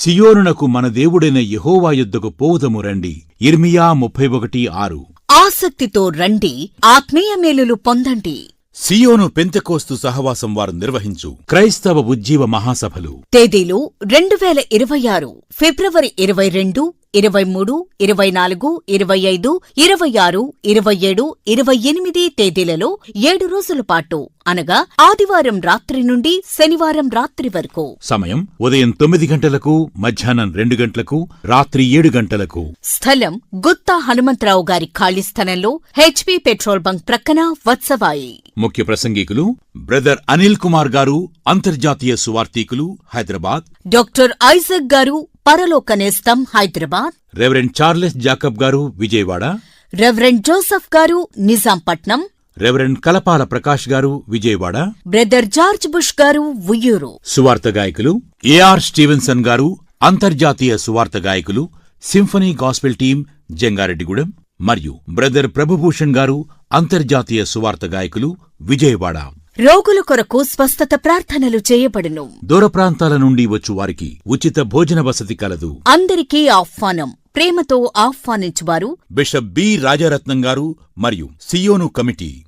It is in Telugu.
సియోనునకు మన దేవుడైన యెహోవా యుద్ధకు పోవుదము రండి. ఇర్మియా ముప్పై ఒకటి ఆరు. ఆసక్తితో రండి ఆత్మీయ మేలులు పొందండి. సియోను పెంతెకోస్తు సహవాసం వారు నిర్వహించు. క్రైస్తవ ఉజ్జీవ మహాసభలు. తేదీలు రెండు వేల ఇరవై ఆరు ఫిబ్రవరి ఇరవై రెండు ఇరవై మూడు ఇరవై నాలుగు ఇరవై ఐదు ఇరవై ఆరు ఇరవై ఏడు ఇరవై ఎనిమిది తేదీలలో ఏడు రోజుల పాటు అనగా ఆదివారం రాత్రి నుండి శనివారం రాత్రి వరకు. సమయం ఉదయం తొమ్మిది గంటలకు మధ్యాహ్నం రెండు గంటలకు రాత్రి ఏడు గంటలకు. స్థలం గుత్తా హనుమంతరావు గారి ఖాళీ స్థలంలో హెచ్పి పెట్రోల్ బంక్ ప్రక్కన వత్సవాయి. ముఖ్య ప్రసంగికులు బ్రదర్ అనిల్ కుమార్ గారు అంతర్జాతీయ సువార్థికులు హైదరాబాద్. డాక్టర్ ఐజక్ గారు పరలోక నేస్తం హైదరాబాద్. రెవరెండ్ చార్లెస్ జాకబ్ గారు విజయవాడ. రెవరెండ్ జోసఫ్ గారు నిజాంపట్నం. రెవరెండ్ కలపాల ప్రకాష్ గారు విజయవాడ. బ్రదర్ జార్జ్ బుష్ గారు ఉయ్యూరు. సువార్త గాయకులు ఏఆర్ స్టీవెన్సన్ గారు అంతర్జాతీయ సువార్త గాయకులు సింఫనీ గాస్పెల్ టీం జంగారెడ్డిగూడెం. మరియు బ్రదర్ ప్రభుభూషణ్ గారు అంతర్జాతీయ సువార్త గాయకులు విజయవాడ. రోగుల కొరకు స్వస్థత ప్రార్థనలు చేయబడును. దూర ప్రాంతాల నుండి వచ్చు వారికి ఉచిత భోజన వసతి కలదు. అందరికీ ఆహ్వానం. ప్రేమతో ఆహ్వానించువారు. బిషప్ బి రాజారత్నం గారు మరియు సియోను కమిటీ.